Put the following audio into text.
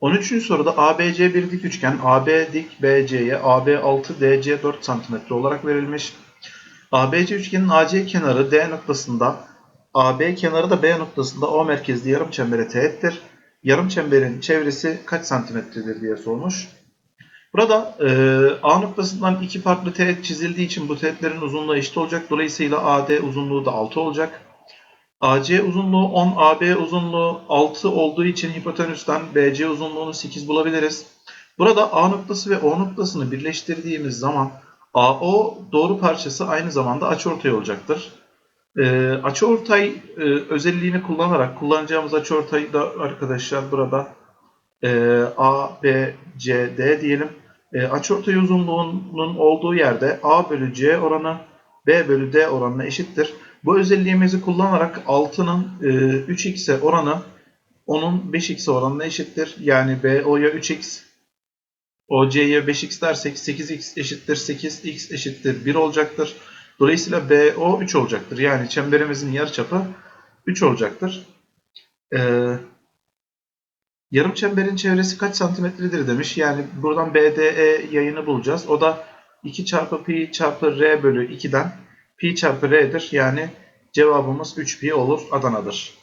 13. soruda ABC bir dik üçgen, AB dik BC'ye AB 6 DC 4 cm olarak verilmiş. ABC üçgenin AC kenarı D noktasında, AB kenarı da B noktasında O merkezli yarım çembere teğettir. Yarım çemberin çevresi kaç santimetredir diye sormuş. Burada e, A noktasından iki farklı teğet çizildiği için bu teğetlerin uzunluğu eşit olacak. Dolayısıyla AD uzunluğu da 6 olacak. AC uzunluğu 10, AB uzunluğu 6 olduğu için hipotenüsten BC uzunluğunu 8 bulabiliriz. Burada A noktası ve O noktasını birleştirdiğimiz zaman AO doğru parçası aynı zamanda açıortay olacaktır. Ee, açıortay e, özelliğini kullanarak kullanacağımız açıortayı da arkadaşlar burada e, A, B, C, D diyelim. E, açıortay uzunluğunun olduğu yerde A bölü C oranı B bölü D oranına eşittir. Bu özelliğimizi kullanarak 6'nın e, 3x'e oranı onun 5x'e oranına eşittir. Yani BO'ya 3x, OC'ye 5x dersek 8x eşittir 8x eşittir 1 olacaktır. Dolayısıyla BO 3 olacaktır. Yani çemberimizin yarıçapı 3 olacaktır. Ee, yarım çemberin çevresi kaç santimetredir demiş. Yani buradan BDE yayını bulacağız. O da 2 çarpı pi çarpı r bölü 2'den pi çarpı r'dir. Yani cevabımız 3 pi olur Adana'dır.